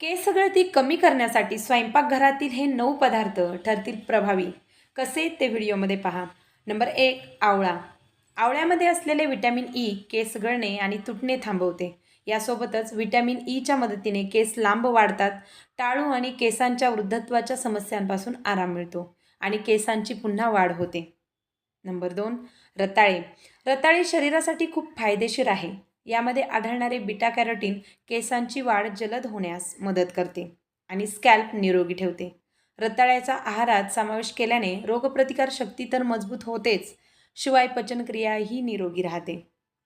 केस गळती कमी करण्यासाठी स्वयंपाकघरातील हे नऊ पदार्थ ठरतील प्रभावी. कसे? ते व्हिडिओमध्ये पहा. नंबर एक आवळा. आवळ्यामध्ये असलेले व्हिटॅमिन ई केस गळणे आणि तुटणे थांबवते. यासोबतच विटॅमिन ईच्या मदतीने केस लांब वाढतात टाळू आणि केसांच्या वृद्धत्वाच्या समस्यांपासून आराम मिळतो आणि केसांची पुन्हा वाढ होते. नंबर दोन रताळे. रताळे शरीरासाठी खूप फायदेशीर आहे. यामध्ये आढळणारे बिटा कॅरोटीन केसांची वाढ जलद होण्यास मदत करते आणि स्कॅल्प निरोगी ठेवते. रताळ्याचा आहारात समावेश केल्याने रोगप्रतिकार शक्ती तर मजबूत होतेच शिवाय पचनक्रियाही निरोगी राहते.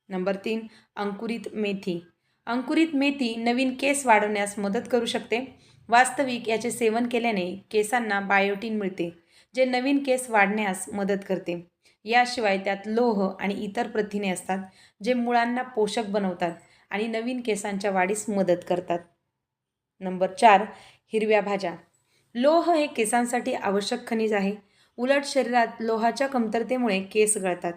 नंबर तीन अंकुरित मेथी. अंकुरित मेथी नवीन केस वाढवण्यास मदत करू शकते. वास्तविक याचे सेवन केल्याने केसांना बायोटीन मिळते जे नवीन केस वाढण्यास मदत करते. याशिवाय त्यात लोह आणि इतर प्रथिने असतात जे मुळांना पोषक बनवतात आणि नवीन केसांच्या वाढीस मदत करतात. नंबर चार हिरव्या भाज्या. लोह हे केसांसाठी आवश्यक खनिज आहे. उलट शरीरात लोहाच्या कमतरतेमुळे केस गळतात.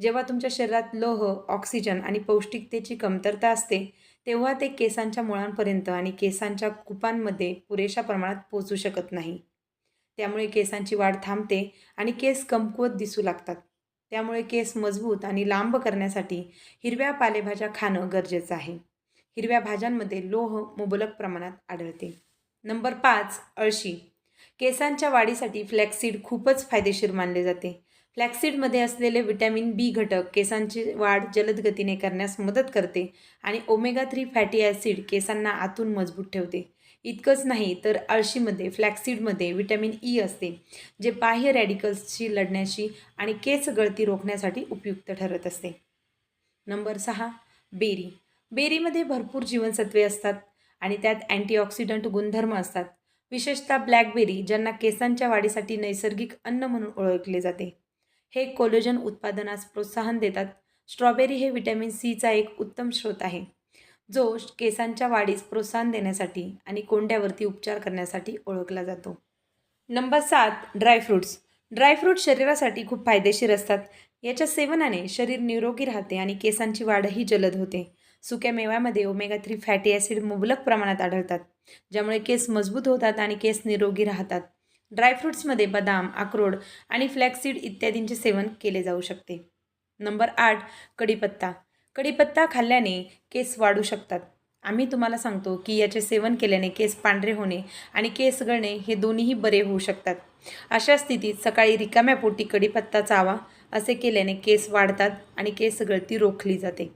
जेव्हा तुमच्या शरीरात लोह ऑक्सिजन आणि पौष्टिकतेची कमतरता असते तेव्हा ते केसांच्या मुळांपर्यंत आणि केसांच्या कुपांमध्ये पुरेशा प्रमाणात पोचू शकत नाही. त्यामुळे केसांची वाढ थांबते आणि केस कमकुवत दिसू लागतात. त्यामुळे केस मजबूत आणि लांब करण्यासाठी हिरव्या पालेभाज्या खाणं गरजेचं आहे. हिरव्या भाज्यांमध्ये लोह मुबलक प्रमाणात आढळते. नंबर पाच अळशी. केसांच्या वाढीसाठी फ्लॅक्सीड खूपच फायदेशीर मानले जाते. फ्लॅक्सीडमध्ये असलेले विटॅमिन बी घटक केसांची वाढ जलद गतीने करण्यास मदत करते आणि ओमेगा थ्री फॅटी ॲसिड केसांना आतून मजबूत ठेवते. इतकंच नाही तर अळशीमध्ये फ्लॅक्सीडमध्ये विटॅमिन ई असते जे बाह्य रॅडिकल्सशी लढण्याची आणि केस गळती रोखण्यासाठी उपयुक्त ठरत असते. नंबर सहा बेरी. बेरीमध्ये भरपूर जीवनसत्वे असतात आणि त्यात अँटीऑक्सिडंट गुणधर्म असतात. विशेषतः ब्लॅकबेरी ज्यांना केसांच्या वाढीसाठी नैसर्गिक अन्न म्हणून ओळखले जाते. हे कोलोजन उत्पादनास प्रोत्साहन देतात. स्ट्रॉबेरी हे विटॅमिन सीचा एक उत्तम स्रोत आहे जो केसांच्या वाढीस प्रोत्साहन देण्यासाठी आणि कोंड्यावरती उपचार करण्यासाठी ओळखला जातो. नंबर सात ड्रायफ्रूट्स ड्रायफ्रूट शरीरासाठी खूप फायदेशीर असतात. याच्या सेवनाने शरीर निरोगी राहते आणि केसांची वाढही जलद होते. सुक्या मेव्यामध्ये ओमेगा थ्री फॅटी ॲसिड मुबलक प्रमाणात आढळतात ज्यामुळे केस मजबूत होतात आणि केस निरोगी राहतात. ड्रायफ्रूट्समध्ये बदाम अक्रोड आणि फ्लॅक्सीड इत्यादींचे सेवन केले जाऊ शकते. नंबर आठ कढीपत्ता. कढीपत्ता खाल्ल्याने केस वाढू शकतात. आम्ही तुम्हाला सांगतो की याचे सेवन केल्याने केस पांढरे होणे आणि केस गळणे हे दोन्हीही बरे होऊ शकतात. अशा स्थितीत सकाळी रिकाम्या पोटी कढीपत्ता चावा असे केल्याने केस वाढतात आणि केस गळती रोखली जाते.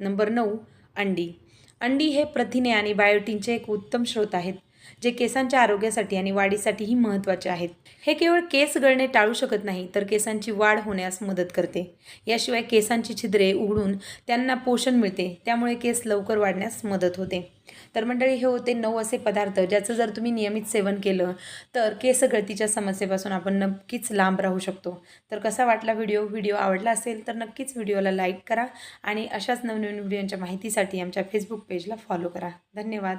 नंबर नऊ अंडी. अंडी हे प्रथिने आणि बायोटीनचे एक उत्तम स्रोत आहेत. जे केसांच्या आरोग्यासाठी आणि वाढीसाठीही महत्त्वाचे आहेत. हे केवळ केस गळणे टाळू शकत नाही तर केसांची वाढ होण्यास मदत करते. याशिवाय केसांची छिद्रे उघडून त्यांना पोषण मिळते त्यामुळे केस लवकर वाढण्यास मदत होते. तर मंडळी हे होते नऊ असे पदार्थ ज्याचं जर तुम्ही नियमित सेवन केलं तर केस गळतीच्या समस्येपासून आपण नक्कीच लांब राहू शकतो. तर कसा वाटला व्हिडिओ? व्हिडिओ आवडला असेल तर नक्कीच व्हिडिओला लाईक करा आणि अशाच नवनवीन व्हिडिओंच्या माहितीसाठी आमच्या फेसबुक पेजला फॉलो करा. धन्यवाद.